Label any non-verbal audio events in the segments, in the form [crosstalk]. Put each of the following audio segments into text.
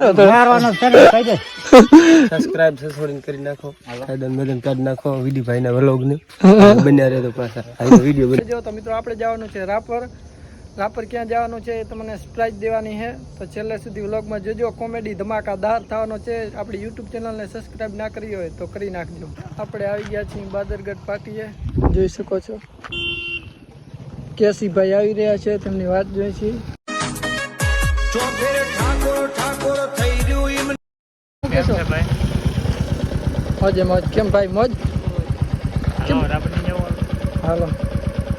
મારવાનો છે ને કહી દે. સબસ્ક્રાઇબ સસોડીને કરી નાખો. સાયદન મેદન કાઢી નાખો વિડી ભાઈના વ્લોગ ને [laughs] બન્યા રહે તો પાછા. આ વીડિયો બને. તો મિત્રો આપણે જવાનું છે રાપર. રાપર ક્યાં જવાનું છે એ તમને સરપ્રાઈઝ દેવાની છે. તો છેલ્લે સુધી વ્લોગમાં જોજો. કોમેડી ધમાકાદાર થવાનો છે. આપણી યુટ્યુબ ચેનલને સબસ્ક્રાઈબ ના કરી હોય તો કરી નાખજો. આપણે આવી ગયા છીએ બાદરગઢ પાટીએ. જોઈ શકો છો. કેસીભાઈ આવી રહ્યા છે તેમની વાત કહેશો? મોજે મોજ. કેમ ભાઈ મોજ? હાલો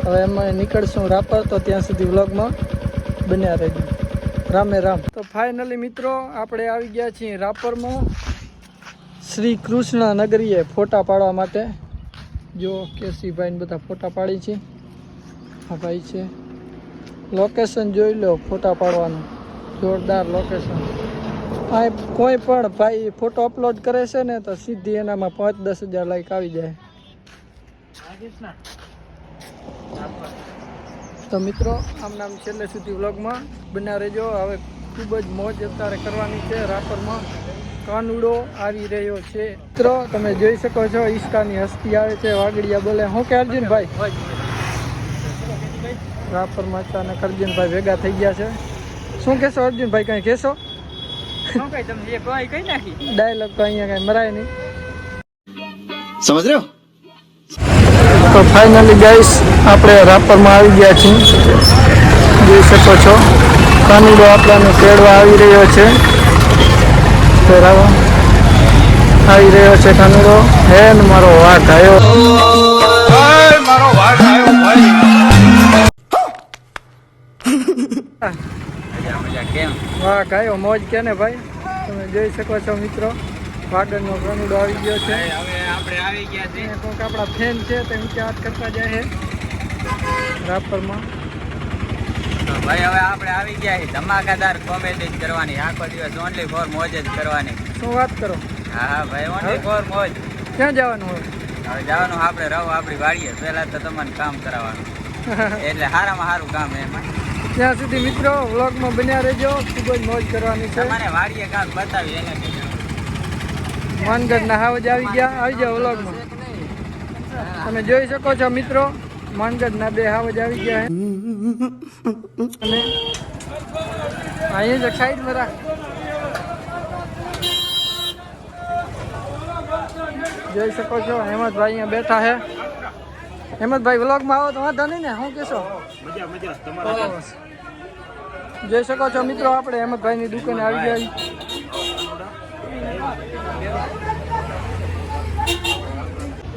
હવે એમાં નીકળશું રાપર તો ત્યાં સુધી વ્લોગમાં બન્યા રહેજો. રામે રામ. તો ફાઇનલી મિત્રો આપણે આવી ગયા છીએ રાપરમાં. શ્રી કૃષ્ણ નગરીએ ફોટા પાડવા માટે. જો કેસીભાઈને બધા ફોટા પાડી છે. આ ભાઈ છે. લોકેશન જોઈ લો ફોટા પાડવાનું. જોરદાર લોકેશન આ કોઈ પણ ભાઈ ફોટો અપલોડ કરે છે ને, તો સીધી એનામાં પાંચ દસ હજાર લાઈક આવી જાય. તો મિત્રો, આમ નામ છેલ્લે સુધી વ્લોગમાં બના રહેજો. હવે ખૂબ જ મોજ અત્યારે કરવાની છે રાપરમાં. કાનુડો આવી રહ્યો છે. મિત્રો, તમે જોઈ શકો છો ઈશ્કાની હસ્તી આવે છે, વાગડિયા બોલે. હું કે અર્જુનભાઈ? રાપરમાં અચાનક અર્જુનભાઈ ભેગા થઈ ગયા છે. શું કહેશો અર્જુનભાઈ કંઈ કહેશો? ડાયલોગ તો અહીંયા કઈ મરાય નહીં. સમજ રહ્યો? તો ફાઇનલી ગાઈસ આપણે રાપરમાં આવી ગયા છીએ. જોઈ શકો છો. કાનુડો આપણાને તેડવા આવી રહ્યો છે. આવી રહ્યો છે કાનુડો. હે ને મારો વાઘ આવ્યો વાઘ આવ્યો મોજ કે ને ભાઈ? તમે જોઈ શકો છો મિત્રો વાગડનો કાનુડો આવી ગયો છે. હવે આપણે આવી ગયા કોઈક આપણા ફેન છે તે ઊંચે હાથ કરતા જાય છે. રાપરમાં. ભાઈ હવે આપણે આવી ગયા ધમાકાદાર કોમેડી જ કરવાની. આખો દિવસ ઓનલી ફોર મોજ જ કરવાની. શું વાત કરો? હા હા ભાઈ ઓનલી ફોર મોજ. ક્યાં જવાનું હોય? હવે જવાનું આપણે રહો આપણી વાડીએ. પહેલાં તો તમને કામ કરાવવાનું. [laughs] એટલે સારામાં સારું કામ એમાં. ત્યાં સુધી મિત્રો વ્લોગમાં બન્યા રહેજો. ખૂબ જ મોજ કરવાની છે. તમારે વાડીએ કામ બતાવી એને કીધું. હાવજ આવી ગયા. આવી જાઓ વ્લોગમાં. તમે જોઈ શકો છો મિત્રો માનગઢના બે હાવજ આવી ગયા અને અહીંયા જ સાઈડમાં રાખ. જોઈ શકો છો હેમંતભાઈ અહીંયા બેઠા છે. હેમંતભાઈ વ્લોગમાં આવો તો વાંધો નહીં ને શું કહેશો જોઈ શકો છો મિત્રો આપણે હેમંતભાઈની દુકાને આવી ગયા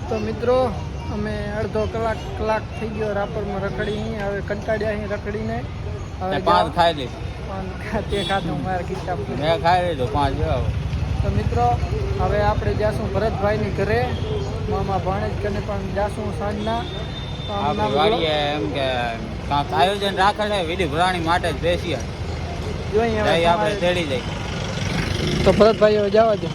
તો મિત્રો અમે અડધો કલાક કલાક થઈ ગયો રાપરમાં રખડી અહીં. હવે કંટાળ્યા અહીં રખડીને. હવે પાંચ ખાઈ લી. પાન ખા- તે ખાધું મારા કિતાબ મેં ખાઈ લીધું પાંચ તો મિત્રો હવે આપણે જાશું ભરતભાઈની ઘરે. મામા ભાણેજકરને પણ જાશું સાંજના. આપણી નામ એમ કે કાંક આયોજન રાખે છે વિધિ ભરાણી માટે જ બેસીએ. જોઈએ આપણે. તેડી જઈ તો ભરતભાઈ હવે જવા દો.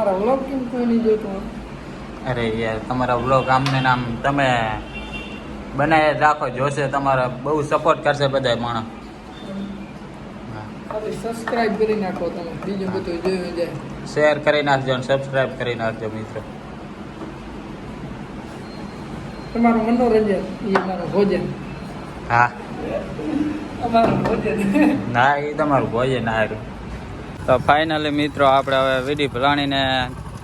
પછી વ્લોગ કેમ કોઈ નહીં જોતું? અરે યાર તમારા વ્લોગ આમને નામ તમે બનાવી રાખો જોશે તમારા બહુ સપોર્ટ કરશે બધા માણસ. સબસ્ક્રાઇબ કરી નાખો તમે બીજું બધું જોયું જાય. શેર કરી નાખજો અને સબસ્ક્રાઇબ કરી નાખજો મિત્રો. તમારું મનોરંજન એ મારું ભોજન. હા. અમારું ભોજન. ના એ તમારું ભોજન હારું. તો ફાઇનલી મિત્રો આપણે હવે વીડી ભલાણીને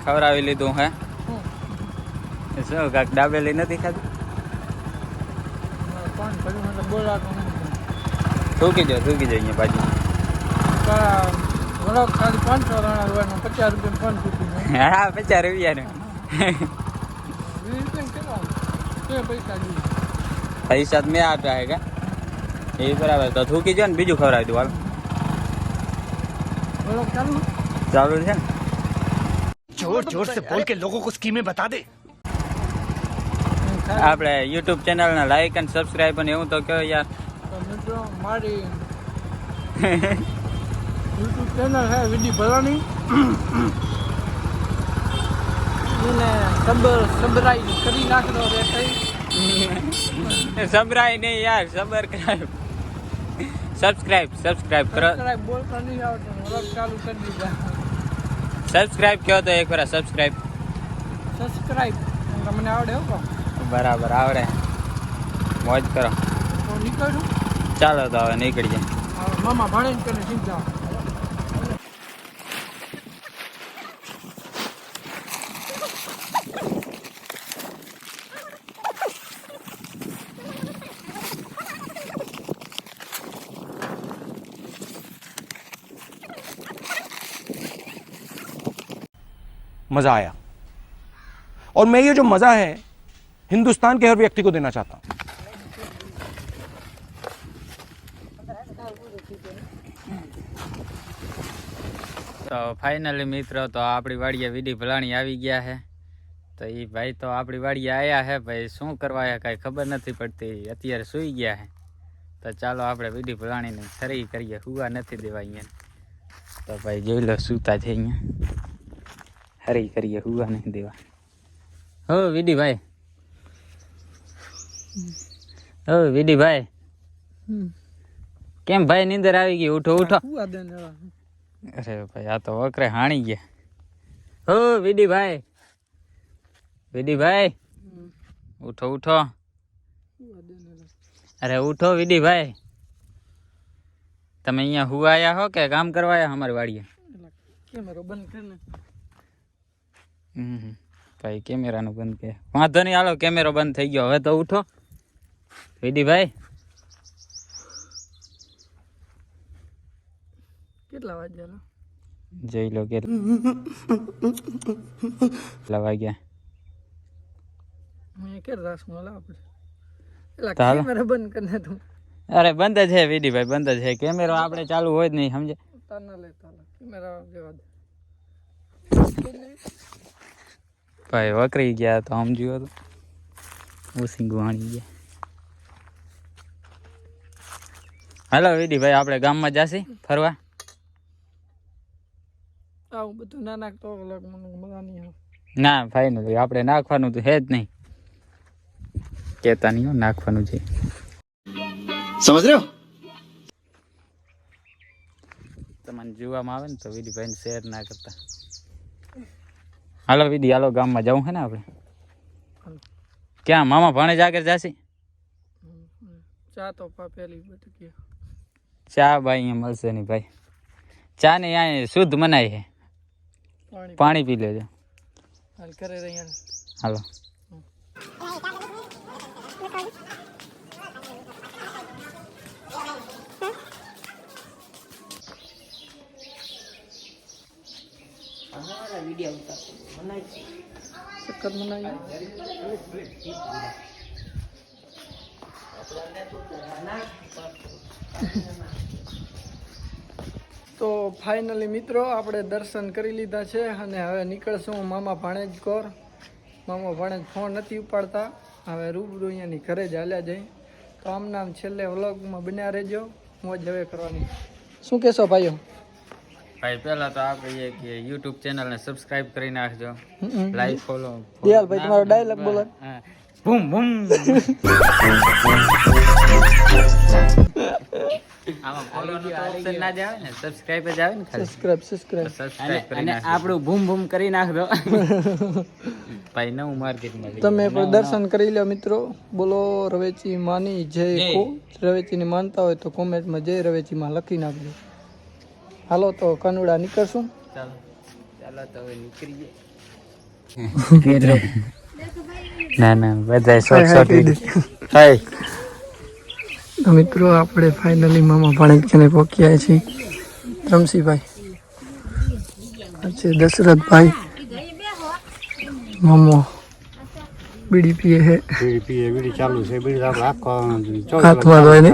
ખવડાવી લીધું હે. શું કાંઈક દાબેલી નથી ખાધી? થૂકી જો થૂકી જાય અહીંયા ચૂકી [laughs] હા પચાસ રૂપિયા પૈસા મેં આપ્યા હે કે? એ બરાબર તો થૂકી જાય ને બીજું ખવડાવી દઉં હાલ. વળો ચાલુ ચાલુ છે ને जोर जोर से बोल के लोगों को स्कीमें बता दे આપણે યુટ્યુબ ચેનલને લાઈક અને સબસ્ક્રાઈબ અને એવું તો કહો યાર તો મિત્રો મારી યુટ્યુબ ચેનલ છે વિડી ભલાની એને સબર સબરાઈ કરી નાખતો રે કઈ સબરાય નહીં યાર સબર કરાય સબસ્ક્રાઇબ સબસ્ક્રાઇબ કરો. સબસ્ક્રાઇબ બોલતા નહીં આવડતું. વ્લોગ ચાલુ કરી દીધા. સબસ્ક્રાઇબ કહો તો એક વાર સબસ્ક્રાઇબ સબસ્ક્રાઇબ તમને આવડે હો બરાબર આવડે. મોજ કરો. તો નીકળું. ચાલો તો હવે નીકળી જાય હા, મામા ભાણે કરીને સીધા. मजा आया और मैं ये जो मजा है हिंदुस्तान के हर व्यक्ति को देना चाहता हूं તો ફાઇનલી મિત્રો તો આપણી વાડીએ વીડી ભલાણી આવી ગયા છે તો એ ભાઈ તો આપણી વાડીએ આવ્યા છે ભાઈ શું કરવા આવ્યા કાંઈ ખબર નથી પડતી અત્યારે સૂઈ ગયા છે તો ચાલો આપણે વીડી ભલાણીને ખરી કરીએ હુવા નથી દેવા અહીંયા તો ભાઈ જોઈ લો સૂતા છે અહીંયા હરી કરીએ. હુવા નહીં દેવા? હો વીડી ભાઈ હો વીડી ભાઈ કેમ ભાઈ નીંદર આવી ગઈ? ઉઠો ઉઠો. શું આ દેને એવા? અરે ભાઈ આ તો વકરે હાણી ગયા. હો વિડી ભાઈ વિડી ભાઈ હમ. ઉઠો ઉઠો. શું આ દેને એવા? અરે ઉઠો વિડી ભાઈ તમે અહીંયા હુવાયા હો કે કામ કરવાયા અમારી વાડીએ? એલા કેમેરો બંધ કરીને હમ ભાઈ કેમેરાનું બંધ કે. વાંધો નહીં હાલો કેમેરો બંધ થઈ ગયો. હવે તો ઉઠો. ભાઈ? કેટલા વાગ્યા જોઈ લો કે કેટલા વાગ્યા? અરે બંધ જ છે વિડી ભાઈ બંધ જ છે કેમેરો આપણે ચાલુ હોય જ નહીં સમજે તાર ના લેતા કેમેરા જેવા દે ભાઈ વકરી ગયા તો સમજ્યું હતું. ઓસિંગું આણી ગયા. હાલો વિધિ ભાઈ આપણે ગામમાં જાસી ફરવા? આવું બધું ના નાખતો મજા નહીં ના ફાઇનલી આપણે નાખવાનું તો હે જ નહીં. કેતા નહીં નાખવાનું છે. સમજ રહ્યો? તમને જોવામાં આવે ને તો વિધિભાઈને શેર ના કરતા. હાલો વિડી હાલો ગામમાં જવું છે ને આપણે? ક્યાં મામા ભાણે આગળ જાસી? ચા તો પા પેલી બટકી ચા ભાઈ અહીંયા મળશે નહીં ભાઈ. ચા ને અહીંયા શુદ્ધ મનાય છે. પાણી પાણી પી લેજો. હાલ કરે રહ્યા હાલો. ચક્કર મનાવી તો ફાઇનલી મિત્રો, આપણે દર્શન કરી લીધા છે અને હવે નીકળશું મામા ભાણેજ કોર. મામા ભાણેજ ફોન નથી ઉપાડતા. હવે રૂબરૂ અહીંયાની ઘરે જ હાલ્યા જઈ તો આમ નામ છેલ્લે વ્લોગમાં બન્યા રહેજો. મોજ હવે કરવાની. શું કહેશો ભાઈઓ? ભાઈ પહેલા તો આપણે YouTube ચેનલ ને સબસ્ક્રાઇબ કરી નાખજો. લાઈક ફોલો દિયાલભાઈ, તમારો ડાયલોગ બોલો. બૂમ બૂમ આમાં ફોલો નો ઓપ્શન ના જ આવે ને. સબસ્ક્રાઇબ જ આવે ને ખાલી. સબસ્ક્રાઇબ સબસ્ક્રાઇબ સબસ્ક્રાઇબ કરી નાખજો. આપણું બૂમ બૂમ કરી નાખજો. ભાઈ નવું માર્કેટમાં તમે દર્શન કરી લો મિત્રો. બોલો રવેચી માની જય. કો રવેચીની માનતા હોય તો કોમેન્ટમાં જય રવેચી માં લખી નાખજો. હાલો તો કનુડા નીકળશું. ચાલો. ચાલો તો હવે નીકળીએ. ના ના બધા શોર્ટ શોર્ટ હાય. તો મિત્રો આપણે ફાઇનલી મામા ભાણેજ ને પહોંચ્યા છીએ. રમસીભાઈ છે દશરથભાઈ. મામો. બીડી પીએ છે. હાથમાં ધોય ને.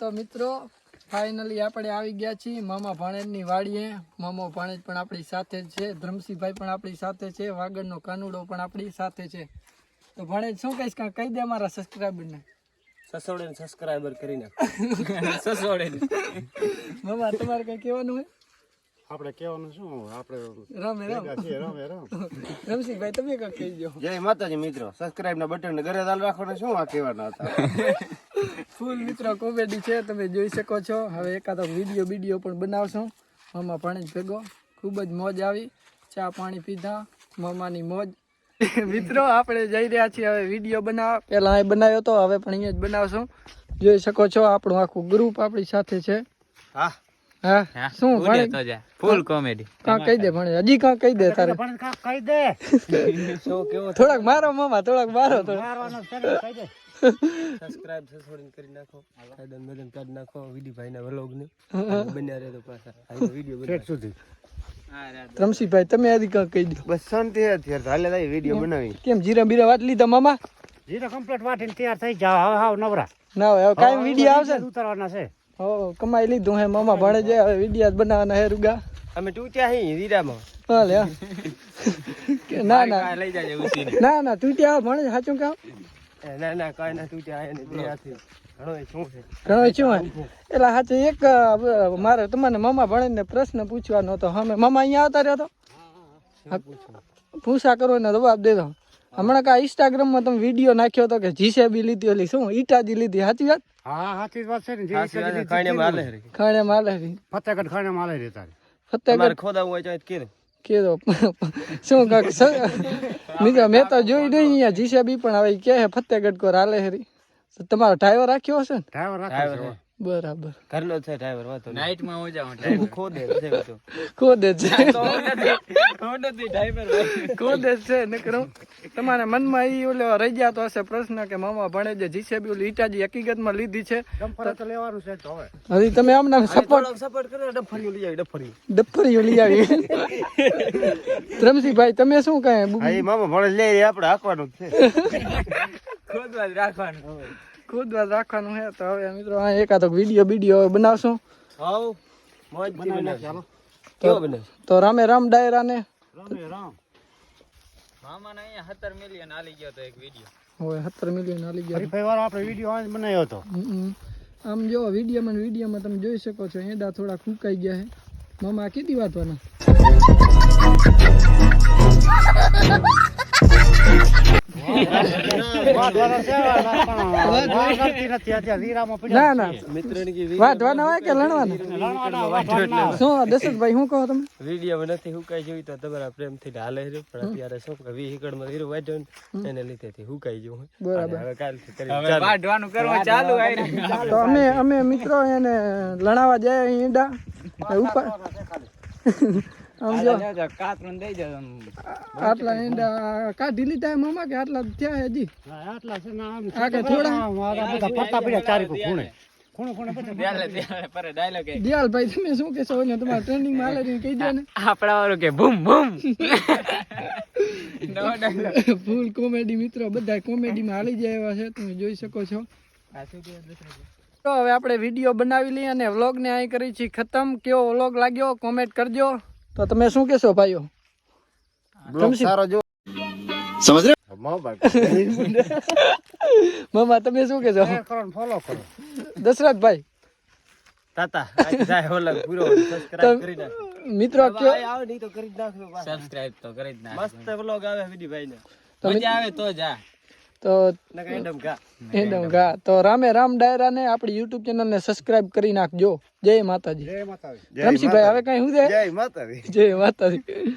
તો મિત્રો ફાઇનલી આપણે આવી ગયા છીએ મામા ભાણેજની વાડીએ. મામા ભાણેજ પણ આપણી સાથે જ છે. ધ્રમસિંહભાઈ પણ આપણી સાથે છે. વાગડનો કાનુડો પણ આપણી સાથે છે. તો ભાણેજ શું કહીશ કાં? કહી દે મારા સબસ્ક્રાઈબરને સસોડે સબસ્ક્રાઈબર કરીને નાખો. [laughs] સસોડે મામા તમારે કઈ કહેવાનું હોય? આપણે કહેવાનું શું? આપણે રામે રામ. રમે રામે રામ. [laughs] રમશીભાઈ તમે કાંઈ કહી દો. જય માતાજી મિત્રો સબસ્ક્રાઇબ ના બટન ઘરે દાલ રાખવાના શું આ કહેવાના હતા? [laughs] ફૂલ મિત્રો કોમેડી છે તમે જોઈ શકો છો. હવે એકાદો વીડિયો વીડિયો પણ બનાવશો. મામા પાણી ભેગો. ખૂબ જ મોજ આવી. ચા પાણી પીધા. મામાની મોજ. [laughs] મિત્રો આપણે જઈ રહ્યા છીએ હવે વીડિયો બનાવ પહેલાં અહીં બનાવ્યો તો હવે પણ અહીંયા જ બનાવશું. જોઈ શકો છો આપણું આખું ગ્રુપ આપણી સાથે છે. હા. હા? શું ભણે તો જા. ફૂલ કોમેડી કા કહી દે ભણે? હજી કા કહી દે તારે? પણ કા કહી દે? શું કેવો થોડાક મારો મામા થોડાક મારો તો. મારવાનો છે કહી દે. સબસ્ક્રાઇબ સસોડીને કરી નાખો. કાયદન બદન કાઢી નાખો વિડી ભાઈના વ્લોગ ને બન્યા રહે તો પાછા. આ વિડિયો બનાવ ઠેઠ સુધી. રમશીભાઈ તમે હજી કા કહી દો? બસ શાંતિ અત્યારે હાલે થાય વીડિયો બનાવી. કેમ જીરા બીરા વાટ લીધા મામા? જીરા કમ્પ્લીટ વાટીને તૈયાર થઈ જાવ હવે હાવ નવરા. ના હવે કાઈ વીડિયો આવશે ઉતારવાના છે. હો કમાઈ લીધું હે મામા ભણે જે હવે વિડિયા બનાવવાના હે રૂગા. અમે તૂટ્યા હી હીરામાં. હા. કે ના ના. લઈ જાજે ઉસીને ના ના તું ત્યાં ભણે સાચું કામ ના ના કાઈ ના તૂટ્યા હે. ઘણો શું એટલે સાચું એક મારે તમારે મામા ભણીને પ્રશ્ન પૂછવાનો હતો. અમે મામા અહીંયા આવતા રહ્યો તો? પૂછા? કરો ને જવાબ દે દો હમણાં કા ઇન્સ્ટાગ્રામમાં તમે વીડિયો નાખ્યો હતો કે જીસેબી લીધી ઓલી શું ઈટાજી લીધી સાચી વાત? હા સાચી વાત છે ને વાત છે, માલે ખાણે માલે ફતેગઢ ખાણે માલે રે તારે. ફતેગઢ ખોદાવું હોય જાય કે કેદો શું કાક મિત્રો મેં તો જોઈ નહીં અહીંયા જીસેબી પણ હવે કે હે ફતેગઢ કોર હાલે હરી તમારો ડ્રાઈવર રાખ્યો હશે ને? ડ્રાઈવર રાખે છે બરાબર. ઘરનો છે ડ્રાઈવર વાતો નાઈટમાં હું જાઉં હું ખોદે છે બધું. ખોદે છે. હું નથી ડ્રાઈવર ખોદે છે નકરો તમારા મનમાં ઈ ઓલો રહી જતો હશે પ્રશ્ન કે મામા ભણે છે જીસેબી ઓલી ઈટાજી હકીકતમાં લીધી છે. ડફર તો લેવાનું છે તો હવે. હજી તમે આમના સપોર્ટ થોડોક સપોર્ટ કરો ડફરીઓ લઈ આવી ડફરી ડફરી લઈ આવી. રમસીભાઈ તમે શું કહે હા મામા ભણે લે આપણે હાકવાનું છે. ખોદવા જ રાખવાનું. ખોદવા રાખવાનું છે તો હવે મિત્રો આ એકાદો વીડિયો વીડિયો બનાવશું. હાઉ. મોજ બનાવી ચાલો કેવો બને તો રામે રામ ડાયરાને. રામે રામ. મામાને અહીંયા સત્તર મિલિયન આલી ગયો તો એક વીડિયો. હવે સત્તર મિલિયન આલી ગયો. ફરી વાર આપણે વીડિયો આજ બનાવ્યો હતો. આમ જો વિડીયોમાં ને વિડીયોમાં તમે જોઈ શકો છો એડા થોડા ફૂંકાઈ ગયા છે મામા કેટલી વાતવાના વાત વાળો છે પણ વાત કરતી નથી અત્યારે વીરામાં પડ્યા ના ના મિત્રની કે વાતવાના હોય કે લણવાના લણવાના શું દશરથભાઈ શું કહો તમે વીડિયો નથી હુકાઈ જોઈ તો તમારા પ્રેમથી હાલે છે પણ અત્યારે શું કે વી એકડમાં હીરો વાંચ્યો એને હુકાઈ બરાબર. હવે કાલથી કરી હવે વાઢવાનું ચાલુ તો અમે અમે મિત્રો એને લણાવા જાય ઈંડા ઉપર આટલા ઈંડા કાઢી લીધા મામા કે આટલા થયા હજી? આટલા છે ને આ કે થોડા? આમ બધા પડતા પડ્યા ચારે કોઈ ખૂણે. ખૂણે ખૂણે બધા ત્યારે ત્યારે પર ડાયલોગ દિયાલભાઈ તમે શું કહેશો? એને તમારા ટ્રેન્ડિંગમાં હાલે કહી દો ને. આપડા વાળું કે બૂમ બૂમ ફૂલ કોમેડી મિત્રો બધા કોમેડીમાં હાલી જાય એવા છે તમે જોઈ શકો છો. તો હવે આપણે વીડિયો બનાવી લઈએ અને વ્લોગને અહીં કરી છીએ. ખતમ. કેવો વ્લોગ લાગ્યો? કોમેન્ટ કરજો. તો તમે શું કેશો ભાઈઓ? સારો જો સમજ [laughs] મામા તમે શું કેશો ફોલો કરો. દશરથ ભાઈ. તાતા જાય ઓલા કરી નાખ મિત્રો કે આવ નહીં તો કરી ને આવે તો જા. તો નકા એડમ કા એકદમ ઘા તો રામે રામ ડાયરાને આપણી યુટ્યુબ ચેનલને સબસ્ક્રાઇબ કરી નાખજો. જય માતાજી. જય માતાજી. રમશીભાઈ હવે કઈ શું છે? જય માતાજી. જય માતાજી.